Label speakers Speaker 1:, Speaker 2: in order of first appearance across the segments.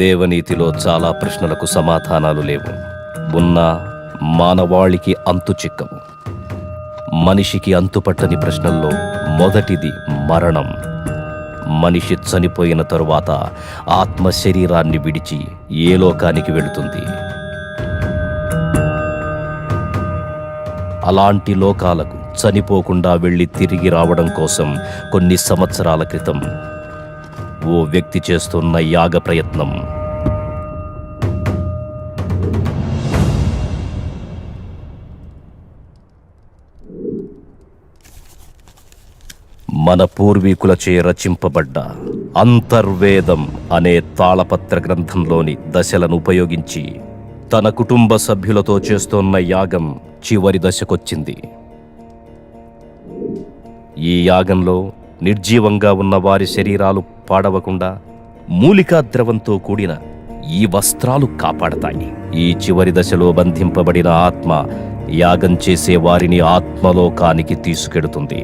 Speaker 1: దేవనీతిలో చాలా ప్రశ్నలకు సమాధానాలు లేవు. ఉన్నా మానవాళికి అంతు చిక్కవు. మనిషికి అంతుపట్టని ప్రశ్నల్లో మొదటిది మరణం. మనిషి చనిపోయిన తరువాత ఆత్మ శరీరాన్ని విడిచి ఏ లోకానికి వెళుతుంది? అలాంటి లోకాలకు చనిపోకుండా వెళ్ళి తిరిగి రావడం కోసం కొన్ని సంవత్సరాల క్రితం ఓ వ్యక్తి చేస్తున్న యాగ ప్రయత్నం. మన పూర్వీకులచే రచింపబడ్డ అంతర్వేదం అనే తాళపత్ర గ్రంథంలోని దశలను ఉపయోగించి తన కుటుంబ సభ్యులతో చేస్తోన్న యాగం చివరి దశకొచ్చింది. ఈ యాగంలో నిర్జీవంగా ఉన్న వారి శరీరాలు పాడవకుండా మూలికా ద్రవంతో కూడిన ఈ వస్త్రాలు కాపాడతాయి. ఈ చివరి దశలో బంధింపబడిన ఆత్మ యాగం చేసే వారిని ఆత్మలోకానికి తీసుకెడుతుంది.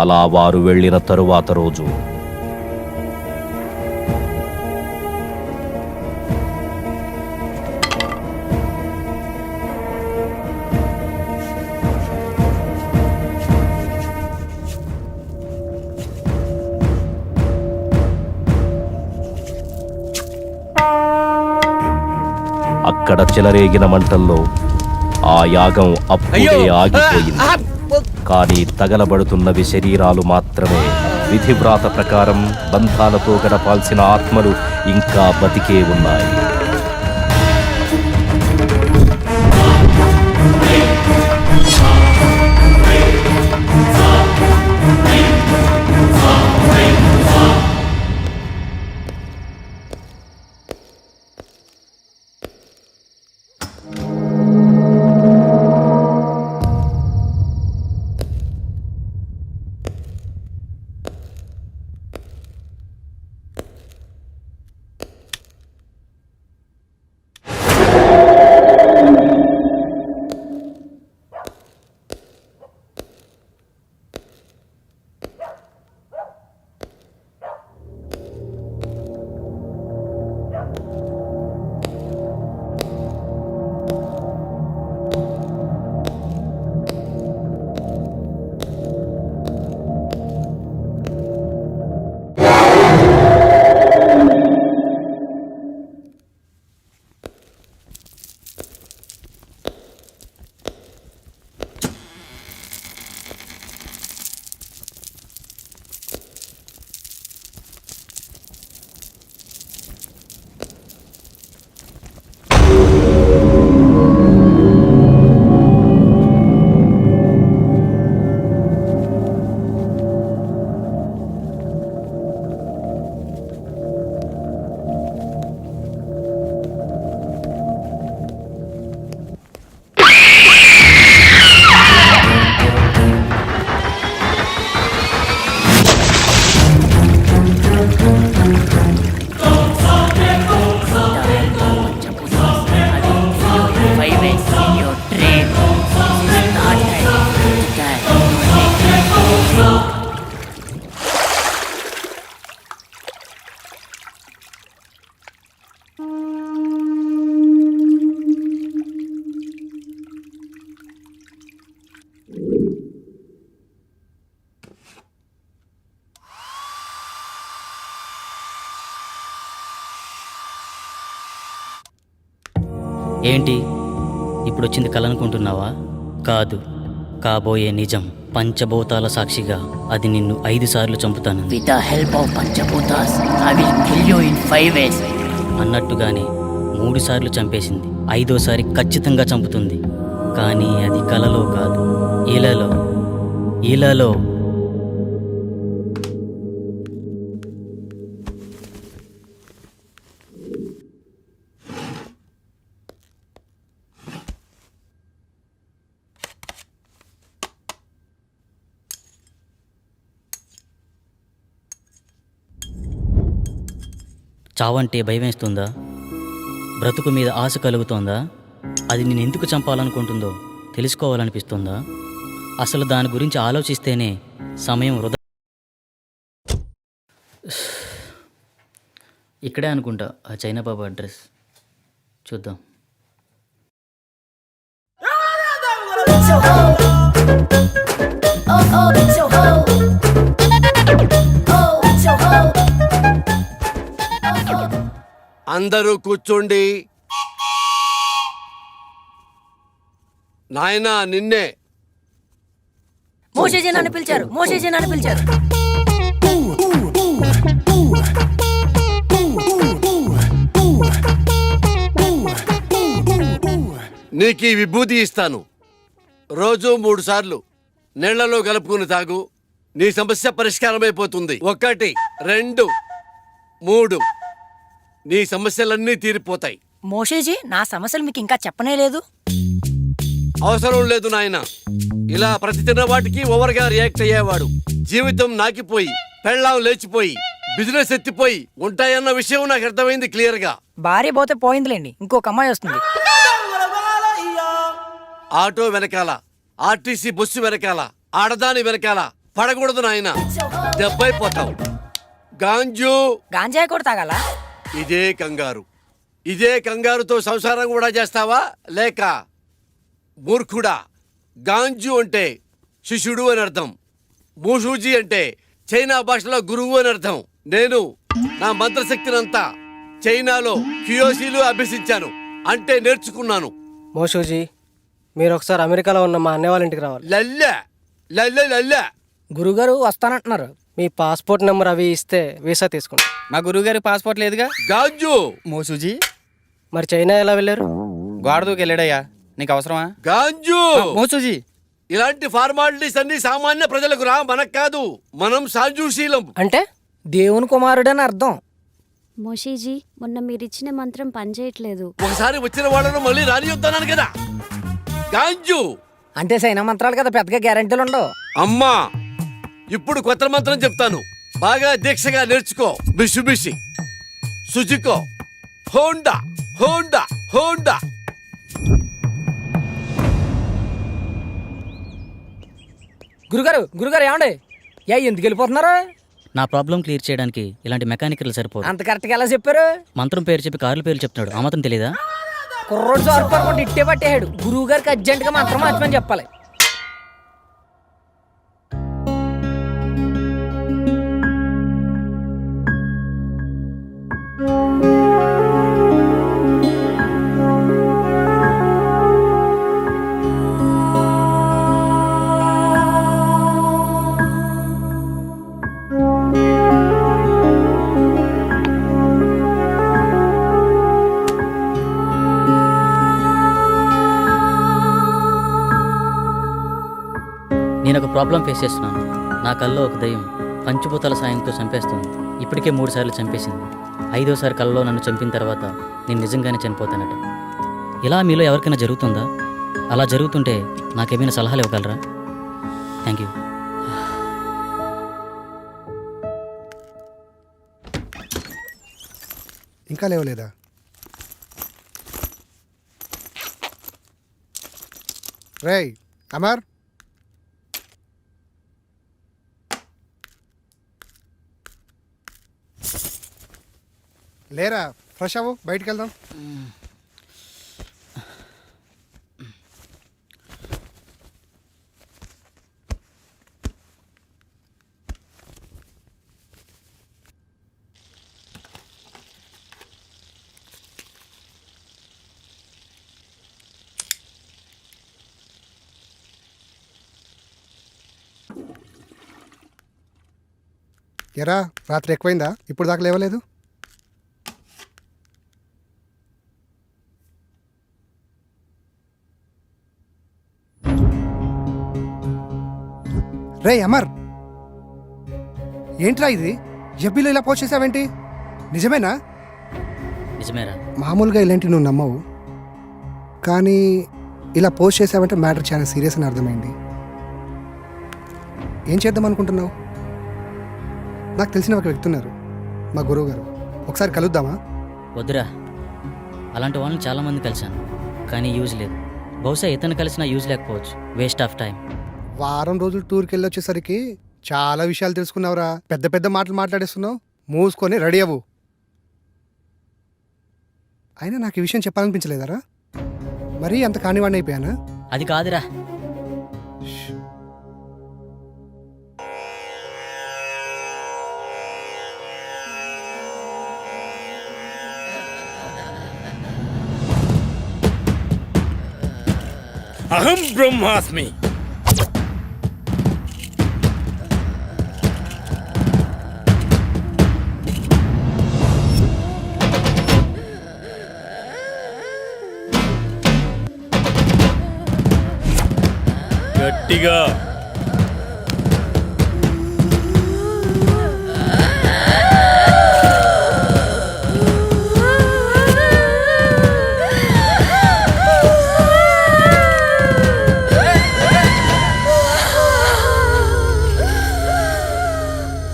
Speaker 1: అలా వారు వెళ్ళిన తరువాత రోజు అక్కడ చెలరేగిన మంటల్లో ఆ యాగం అప్పుడే ఆగిపోయింది. కానీ తగలబడుతున్నవి శరీరాలు మాత్రమే. విధివ్రాత ప్రకారం బంధాలతో గడపాల్సిన ఆత్మలు ఇంకా బతికే ఉన్నాయి.
Speaker 2: ఏంటి? ఇప్పుడు వచ్చింది కల అనుకుంటున్నావా కాదు. కాబోయే నిజం పంచభూతాల సాక్షిగా అది నిన్ను ఐదు సార్లు చంపుతాను
Speaker 3: kill you in five ways.
Speaker 2: అన్నట్టుగానే మూడు సార్లు చంపేసింది. ఐదోసారి ఖచ్చితంగా చంపుతుంది. కానీ అది కలలో కాదు. ఇలాలో ఇలాలో చావంటే భయమేస్తుందా బ్రతుకు మీద ఆశ కలుగుతోందా అది నేను ఎందుకు చంపాలనుకుంటుందో తెలుసుకోవాలనిపిస్తుందా అసలు దాని గురించి ఆలోచిస్తేనే సమయం వృధా ఇక్కడే అనుకుంటా ఆ చైనా బాబు అడ్రస్ చూద్దాం
Speaker 4: అందరూ కూర్చోండి. నాయనా నిన్నే.
Speaker 3: మోసేజీ నన్ను పిలిచారు. మోసేజీ నన్ను పిలిచారు.
Speaker 4: నీకు ఈ విభూతి ఇస్తాను. రోజు మూడు సార్లు. నీళ్ళలో కలుపుకుని తాగు. నీ సమస్య పరిష్కారమైపోతుంది. ఒకటి రెండు మూడు. నీ సమస్యలన్నీ తీరిపోతాయి.
Speaker 3: మోసేజీ నా సమస్యలు మీకు ఇంకా చెప్పనే లేదు.
Speaker 4: అవసరం లేదు నాయన. ఇలా ప్రతి తిన్న వాటికి ఓవర్గా రియాక్ట్ అయ్యేవాడు. జీవితం నాకిపోయి పెళ్ళాం లేచిపోయి బిజినెస్ ఎత్తిపోయి ఉంటాయన్న విషయం నాకు అర్థమైంది క్లియర్గా
Speaker 3: భార్య పోతే పోయిందిలేండి. ఇంకొక అమ్మాయి వస్తుంది.
Speaker 4: ఆటో వెనకాల ఆర్టీసీ బస్సు వెనకాల ఆడదాని వెనకాల పడకూడదు నాయన. దెబ్బైపోతావు. గాంజు.
Speaker 3: గాంజాయి కూడా తాగాల?
Speaker 4: ఇదే కంగారు. ఇదే కంగారుతో సంసారం కూడా చేస్తావా? లేక మూర్ఖుడా గాంజు అంటే శిష్యుడు అని అర్థం. మూషూజీ అంటే చైనా భాషలో గురువు అని అర్థం. నేను నా మంత్రశక్తినంతా చైనాలో క్యూయోసీలు అభ్యసించాను. అంటే నేర్చుకున్నాను.
Speaker 5: మోషూజీ మీరు ఒకసారి అమెరికాలో ఉన్న మా అన్నయ్య వాళ్ళ ఇంటికి రావాలి.
Speaker 4: లల్లె లల్లె లల్లె.
Speaker 3: గురుగారు వస్తానంటున్నారు.
Speaker 5: మీ పాస్పోర్ట్ నెంబర్ అవి ఇస్తే వీసా తీసుకుంటాం.
Speaker 6: మా గురువుగారి పాస్పోర్ట్ లేదుగా?
Speaker 4: గాంజు!
Speaker 6: మోసూజీ
Speaker 5: మరి చైనా ఎలా వెళ్ళారు?
Speaker 6: గోడ దూకి వెళ్ళాడయ్యా. నీకు అవసరమా?
Speaker 4: గాంజు!
Speaker 6: మోసూజీ
Speaker 4: ఇలాంటి ఫార్మాలిటీస్ అన్ని సామాన్య ప్రజలకు రా మనకు కాదు. మనం సాంజూశీలం.
Speaker 5: అంటే?
Speaker 3: దేవుని కుమారుడు అని అర్థం
Speaker 7: మోషీజీ మొన్న మీరిచ్చిన మంత్రం పనిచేయట్లేదు.
Speaker 4: ఒకసారి వచ్చిన వాళ్ళను మళ్ళీ రానియొద్దన్నాను కదా. గాంజు!
Speaker 3: అంటే సైనా మంత్రాలు కదా పెద్దగా గ్యారంటీలు ఉండవు.
Speaker 4: అమ్మా! ఇప్పుడు కొత్త మంత్రం చెప్తాను. బాగా దీక్షగా నేర్చుకో. బిషు బిషి. సుజుకో. హోండా. హోండా. హోండా.
Speaker 3: గురుగారు గురుగారు ఏమండి? యా ఎందుకు వెళ్ళిపోతున్నారు?
Speaker 2: నా ప్రాబ్లం క్లియర్ చేయడానికి ఇలాంటి మెకానికల్ సరిపోదు.
Speaker 3: అంత కరెక్ట్గా ఎలా చెప్పారు?
Speaker 2: మంత్రం పేరు చెప్పి కార్ల పేర్లు చెప్తున్నాడు. ఆ మాత్రం తెలీదా?
Speaker 3: కుర్రోడు సార్ పడుకుంటే ఇట్టే పట్టేశాడు. గురువు గారికి అర్జెంటుగా మంత్రం మార్చమని చెప్పాలి.
Speaker 2: ప్రాబ్లం ఫేస్ చేస్తున్నాను. నా కల్లో ఒక దయ్యం పంచభూతాల సాయంతో చంపేస్తుంది. ఇప్పటికే మూడు సార్లు చంపేసింది. ఐదోసారి కల్లో నన్ను చంపిన తర్వాత నేను నిజంగానే చనిపోతానట. ఇలా మీలో ఎవరికైనా జరుగుతుందా? అలా జరుగుతుంటే నాకేమైనా సలహాలు ఇవ్వగలరా? థ్యాంక్ యూ
Speaker 8: ఇంకా లేవలేదా? రేయ్ అమర్! లేరా? ఫ్రెష్ అవ్వు బయటికి వెళ్దాం ఎరా రాత్రి ఎక్కువైందా? ఇప్పుడు దాకా లేవలేదు? రే అమర్! ఏంట్రా ఇది? ఎబ్బీలో ఇలా పోస్ట్ చేసావేంటి? నిజమేనా?
Speaker 2: నిజమేరా.
Speaker 8: మామూలుగా ఇలాంటి నువ్వు నమ్మవు. కానీ ఇలా పోస్ట్ చేసావంటే మ్యాటర్ చాలా సీరియస్ అని అర్థమైంది. ఏం చేద్దాం అనుకుంటున్నావు? నాకు తెలిసిన ఒక వ్యక్తి ఉన్నారు మా గురువు గారు ఒకసారి కలుద్దామా?
Speaker 2: వద్దురా. అలాంటి వాళ్ళని చాలామంది కలిశాను కానీ యూజ్ లేదు. బహుశా ఇతను కలిసినా యూజ్ లేకపోవచ్చు. Waste of time.
Speaker 8: వారం రోజులు టూర్కి వెళ్ళి వచ్చేసరికి చాలా విషయాలు తెలుసుకున్నావురా. పెద్ద పెద్ద మాటలు మాట్లాడేస్తున్నావు. మూసుకొని రెడీ అవ్వు. అయినా నాకు ఈ విషయం చెప్పాలనిపించలేదరా? మరీ అంత కానివాడిని అయిపోయానా?
Speaker 2: అది కాదురా.
Speaker 6: అహం బ్రహ్మాస్మి. గట్టిగా.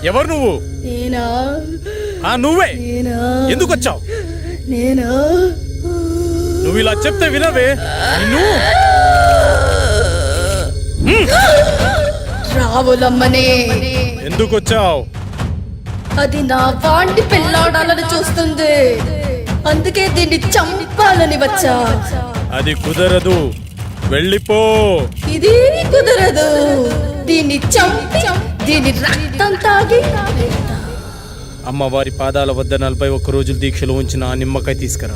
Speaker 6: ఎవరు నువ్వు?
Speaker 3: నేనా?
Speaker 6: ఆ నువ్వే.
Speaker 3: నేనా?
Speaker 6: ఎందుకు వచ్చావు
Speaker 3: నేనా?
Speaker 6: నువ్వు ఇలా చెప్తే వినవే. నిన్ను.
Speaker 3: రావులమ్మనే.
Speaker 6: ఎందుకు వచ్చావు
Speaker 3: అది నా వాంటి పెళ్ళాడాలని చూస్తుంది. అందుకే దీన్ని చంపాలని వచ్చా.
Speaker 6: అది కుదరదు. వెళ్ళిపో.
Speaker 3: ఇది కుదరదు. దీన్ని చంపి దీని రక్తం తాగి.
Speaker 6: అమ్మవారి పాదాల వద్ద నలభై ఒక్క రోజులు దీక్షలు ఉంచిన నిమ్మకాయ తీసుకురా.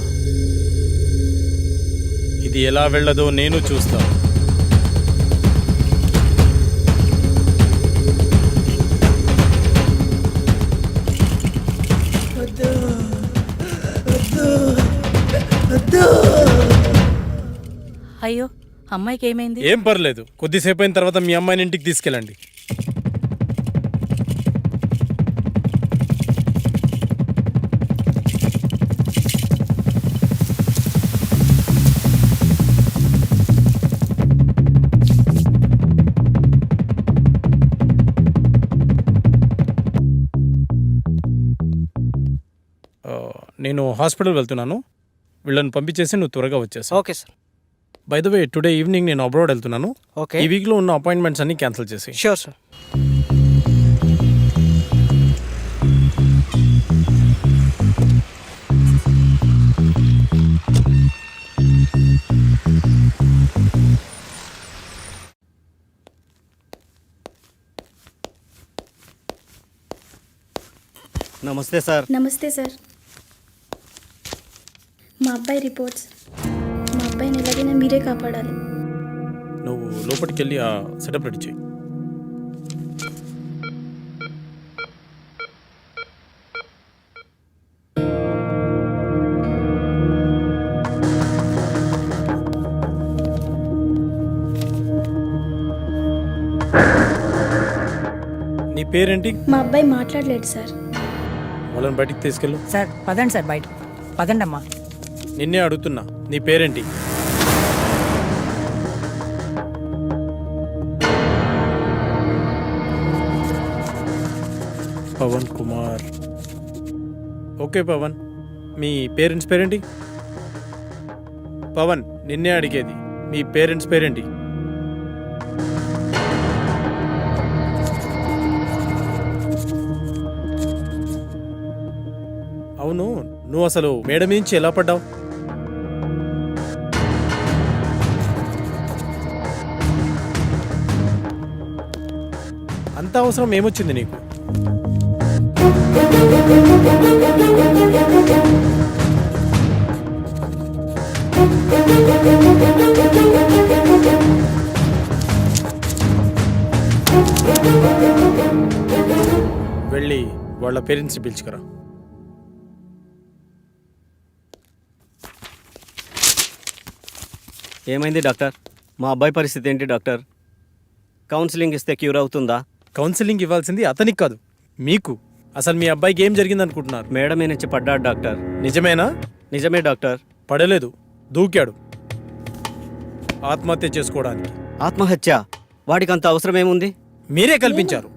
Speaker 6: ఇది ఎలా వెళ్ళదో నేను చూస్తా
Speaker 3: అయ్యో అమ్మాయికి ఏమైంది
Speaker 6: ఏం పర్లేదు. కొద్దిసేపు అయిన తర్వాత మీ అమ్మాయిని ఇంటికి తీసుకెళ్ళండి. నేను హాస్పిటల్ వెళ్తున్నాను. వీళ్ళని పంపించేసి నువ్వు త్వరగా వచ్చేసా
Speaker 5: okay sir.
Speaker 6: By the way today evening నేను అబ్రాడ్ వెళ్తున్నాను.
Speaker 5: ఓకే
Speaker 6: ఈ వీక్లో ఉన్న అపాయింట్మెంట్స్ అన్ని క్యాన్సిల్ చేసి
Speaker 5: షూర్ సార్
Speaker 9: నమస్తే సార్.
Speaker 7: నమస్తే సార్. మా అబ్బాయి రిపోర్ట్స్. ఎలాగైనా మీరే కాపాడాలి.
Speaker 6: నువ్వు లోపలికి వెళ్ళి ఆ సెటప్ రెడీ చేయి. నీ పేరేంటి?
Speaker 7: మా అబ్బాయి మాట్లాడలేడు సార్.
Speaker 6: వాళ్ళని బయటికి తీసుకెళ్ళు.
Speaker 3: సార్ పదండి సార్ బయట. పదండి అమ్మా
Speaker 6: నిన్నే అడుగుతున్నా నీ పేరేంటి? పవన్ కుమార్. ఓకే పవన్. మీ పేరెంట్స్ పేరేంటి? పవన్ నిన్నే అడిగేది. మీ పేరెంట్స్ పేరేంటి? అవును నువ్వు అసలు మేడ నుంచి ఎలా పడ్డావు? అంత అవసరం ఏమొచ్చింది నీకు? వెళ్ళి వాళ్ళ పేరెంట్స్ని పిలుచుకురా.
Speaker 9: ఏమైంది డాక్టర్? మా అబ్బాయి పరిస్థితి ఏంటి డాక్టర్?
Speaker 5: కౌన్సిలింగ్ ఇస్తే క్యూర్ అవుతుందా?
Speaker 6: కౌన్సిలింగ్ ఇవ్వాల్సింది అతనికి కాదు మీకు. అసలు మీ అబ్బాయికి ఏం జరిగింది అనుకుంటున్నారు
Speaker 5: మేడ మీద నుంచి పడ్డాడు డాక్టర్.
Speaker 6: నిజమేనా?
Speaker 5: నిజమే డాక్టర్.
Speaker 6: పడలేదు. దూకాడు. ఆత్మహత్య చేసుకోవడానికి.
Speaker 5: ఆత్మహత్య? వాడికి అంత అవసరం ఏముంది
Speaker 6: మీరే కల్పించారు.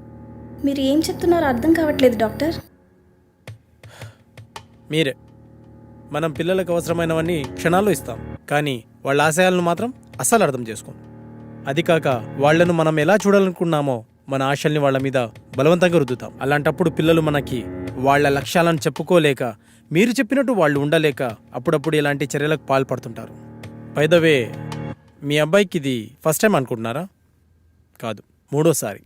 Speaker 7: మీరు ఏం చెప్తున్నారో అర్థం కావట్లేదు డాక్టర్.
Speaker 6: మీరే. మనం పిల్లలకు అవసరమైనవన్నీ క్షణాల్లో ఇస్తాం. కానీ వాళ్ళ ఆశయాలను మాత్రం అస్సలు అర్థం చేసుకోం. అది కాక వాళ్ళను మనం ఎలా చూడాలనుకున్నామో మన ఆశల్ని వాళ్ళ మీద బలవంతంగా రుద్దుతాం. అలాంటప్పుడు పిల్లలు మనకి వాళ్ళ లక్ష్యాలను చెప్పుకోలేక మీరు చెప్పినట్టు వాళ్ళు ఉండలేక అప్పుడప్పుడు ఇలాంటి చర్యలకు పాల్పడుతుంటారు. పైదవే మీ అబ్బాయికి ఇది ఫస్ట్ టైం అనుకుంటున్నారా? కాదు మూడోసారి.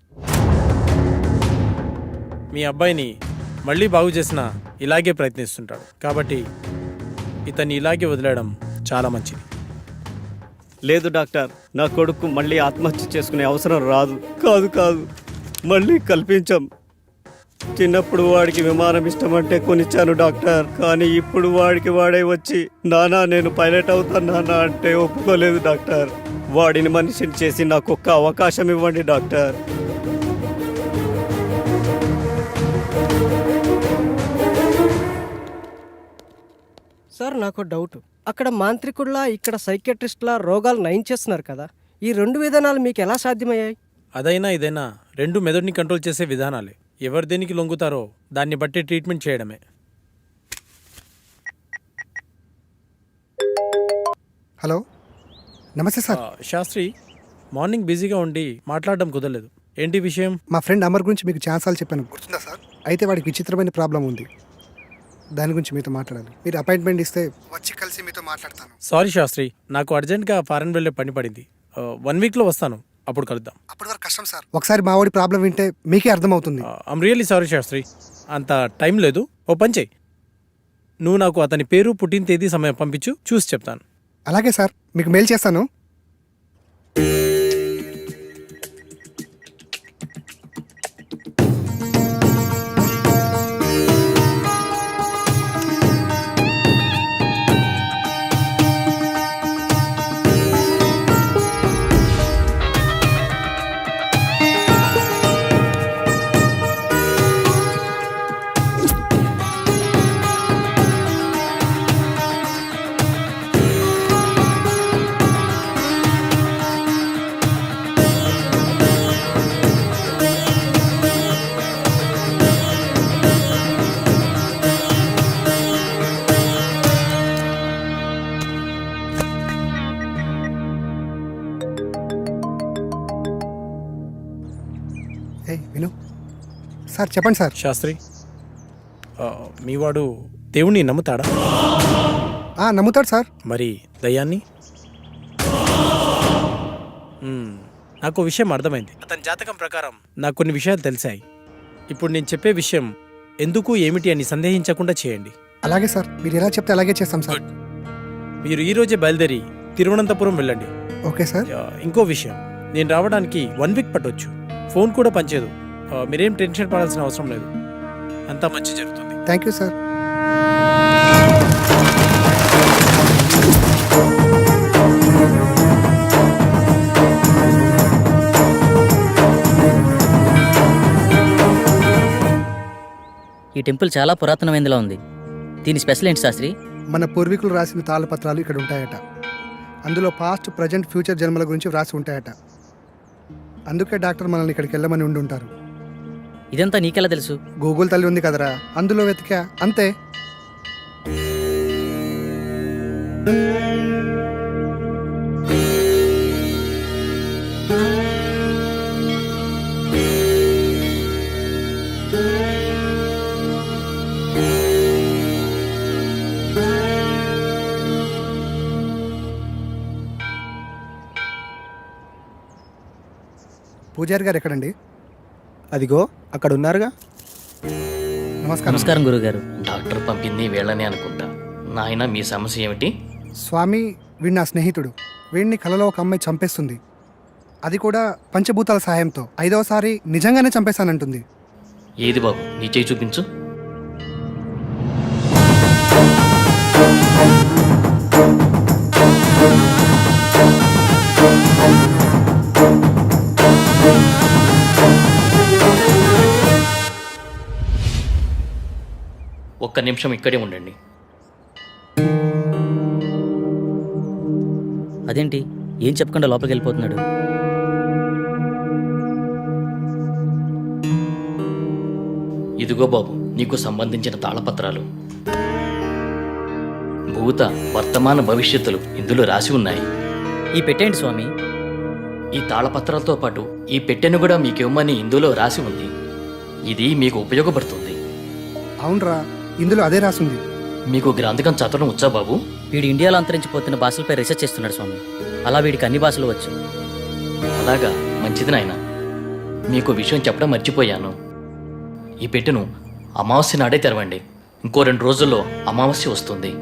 Speaker 6: మీ అబ్బాయిని మళ్ళీ బాగు చేసిన ఇలాగే ప్రయత్నిస్తుంటాడు. కాబట్టి ఇతన్ని ఇలాగే వదిలేయడం చాలా మంచిది.
Speaker 5: లేదు డాక్టర్ నా కొడుకు మళ్ళీ ఆత్మహత్య చేసుకునే అవసరం రాదు. కాదు కాదు. మళ్ళీ కల్పించాం. చిన్నప్పుడు వాడికి విమానం ఇష్టమంటే కొనిచ్చాను డాక్టర్ కానీ ఇప్పుడు వాడికి వాడే వచ్చి నానా నేను పైలట్ అవుతాను నానా అంటే ఒప్పుకోలేదు డాక్టర్. వాడిని మనిషిని చేసి నాకు ఒక్క అవకాశం ఇవ్వండి డాక్టర్.
Speaker 9: సార్ నాకు డౌట్. అక్కడ మాంత్రికుల్లా ఇక్కడ సైకియాట్రిస్ట్లా రోగాలు నయం చేస్తున్నారు కదా. ఈ రెండు విధానాలు మీకు ఎలా సాధ్యమయ్యాయి?
Speaker 6: అదైనా ఇదైనా రెండు మెదడుని కంట్రోల్ చేసే విధానాలే. ఎవరు దేనికి లొంగుతారో దాన్ని బట్టి ట్రీట్మెంట్ చేయడమే.
Speaker 8: హలో. నమస్తే సార్.
Speaker 6: ఆ, శాస్త్రి మార్నింగ్ బిజీగా ఉండి మాట్లాడడం కుదరలేదు. ఏంటి విషయం?
Speaker 8: మా ఫ్రెండ్ అమర్ గురించి మీకు ఛాన్సాలు చెప్పాను. గుర్తుందా సార్? అయితే వాడికి విచిత్రమైన ప్రాబ్లం ఉంది. దాని గురించి మీతో మాట్లాడాలి. మీరు అపాయింట్మెంట్ ఇస్తే వచ్చి కలిసి మీతో మాట్లాడతాను.
Speaker 6: సారీ శాస్త్రి నాకు అర్జెంట్గా ఫారెన్ వెళ్ళే పని పడింది. వన్ వీక్లో వస్తాను. అప్పుడు కలుద్దాం.
Speaker 8: అప్పటి వరకు కష్టం సార్. ఒకసారి మా వాడి ప్రాబ్లం వింటే మీకే అర్థమవుతుంది.
Speaker 6: I'm really sorry Shastri. అంత టైం లేదు. ఓ పని చెయ్యి నువ్వు నాకు అతని పేరు పుట్టిన తేదీ సమయం పంపించు. చూసి చెప్తాను.
Speaker 8: అలాగే సార్ మీకు మెయిల్ చేస్తాను. సార్ చెప్పండి సార్.
Speaker 6: శాస్త్రి ఆ, మీ వాడు దేవుణ్ణి నమ్ముతాడా?
Speaker 8: ఆ, నమ్ముతాడు సార్.
Speaker 6: మరి దయ్యాన్ని? మ్మ్. నాకు ఓ విషయం అర్థమైంది. అతని జాతకం ప్రకారం నాకు కొన్ని విషయాలు తెలిసాయి. ఇప్పుడు నేను చెప్పే విషయం ఎందుకు ఏమిటి అని సందేహించకుండా చేయండి.
Speaker 8: అలాగే సార్ మీరు ఎలా చెప్తే అలాగే చేస్తాం సార్.
Speaker 6: మీరు ఈ రోజే బయలుదేరి తిరువనంతపురం వెళ్ళండి.
Speaker 8: Okay sir.
Speaker 6: ఆ, ఇంకో విషయం. నేను రావడానికి వన్ వీక్ పట్టొచ్చు. ఫోన్ కూడా పనిచేయదు. మీరేం టెన్షన్ పడాల్సిన అవసరం లేదు. అంతా మంచి జరుగుతుంది.
Speaker 8: థ్యాంక్ యూ సార్
Speaker 2: ఈ టెంపుల్ చాలా పురాతనమైనదిలా ఉంది. దీని స్పెషల్ ఏంటి శాస్త్రి?
Speaker 8: మన పూర్వీకులు రాసిన తాళపత్రాలు ఇక్కడ ఉంటాయట. అందులో పాస్ట్ ప్రజెంట్ ఫ్యూచర్ జన్మల గురించి వ్రాసి ఉంటాయట. అందుకే డాక్టర్ మనల్ని ఇక్కడికి వెళ్ళమని ఉండి ఉంటారు
Speaker 2: ఇదంతా నీకెలా తెలుసు?
Speaker 8: గూగుల్ తల్లి ఉంది కదరా. అందులో వెతికా. అంతే. పూజారి గారు ఎక్కడండి?
Speaker 5: అదిగో అక్కడ ఉన్నారుగా
Speaker 8: నమస్కారం.
Speaker 2: నమస్కారం గురుగారు.
Speaker 10: డాక్టర్ పంపింది వీళ్ళని అనుకుంటా. నాయన మీ సమస్య ఏమిటి?
Speaker 8: స్వామి వీడు నా స్నేహితుడు. వీడిని కలలో ఒక అమ్మాయి చంపేస్తుంది. అది కూడా పంచభూతాల సహాయంతో. ఐదవసారి నిజంగానే చంపేశానంటుంది.
Speaker 10: ఏది బాబు? నీ చేయి చూపించు. ఒక్క నిమిషం ఇక్కడే ఉండండి.
Speaker 2: అదేంటి? ఏం చెప్పకుండా లోపలికి వెళ్ళిపోతున్నాడు?
Speaker 10: ఇదిగో బాబు నీకు సంబంధించిన తాళపత్రాలు. భూత వర్తమాన భవిష్యత్తులు ఇందులో రాసి ఉన్నాయి.
Speaker 2: ఈ పెట్టేయండి స్వామి.
Speaker 10: ఈ తాళపత్రాలతో పాటు ఈ పెట్టెను కూడా మీకు ఇవ్వమని ఇందులో రాసి ఉంది. ఇది మీకు ఉపయోగపడుతుంది.
Speaker 8: అవునరా. ఇందులో అదే రాసింది.
Speaker 10: మీకు గ్రంథకం చదవడం వచ్చా బాబు?
Speaker 2: వీడు ఇండియాలో అంతరించిపోతున్న భాషలపై రీసెర్చ్ చేస్తున్నాడు స్వామి. అలా వీడికి అన్ని భాషలు వచ్చు.
Speaker 10: అలాగా మంచిది నాయన. మీకు విషయం చెప్పడం మర్చిపోయాను. ఈ పెట్టెను అమావాస్య నాడే తెరవండి. ఇంకో రెండు రోజుల్లో అమావాస్య వస్తుంది.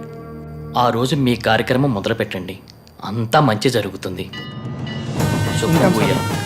Speaker 10: ఆ రోజు మీ కార్యక్రమం మొదలుపెట్టండి. అంతా మంచి జరుగుతుంది. శుభ్రం
Speaker 8: ఉంటాం సార్.
Speaker 10: భూయాలు.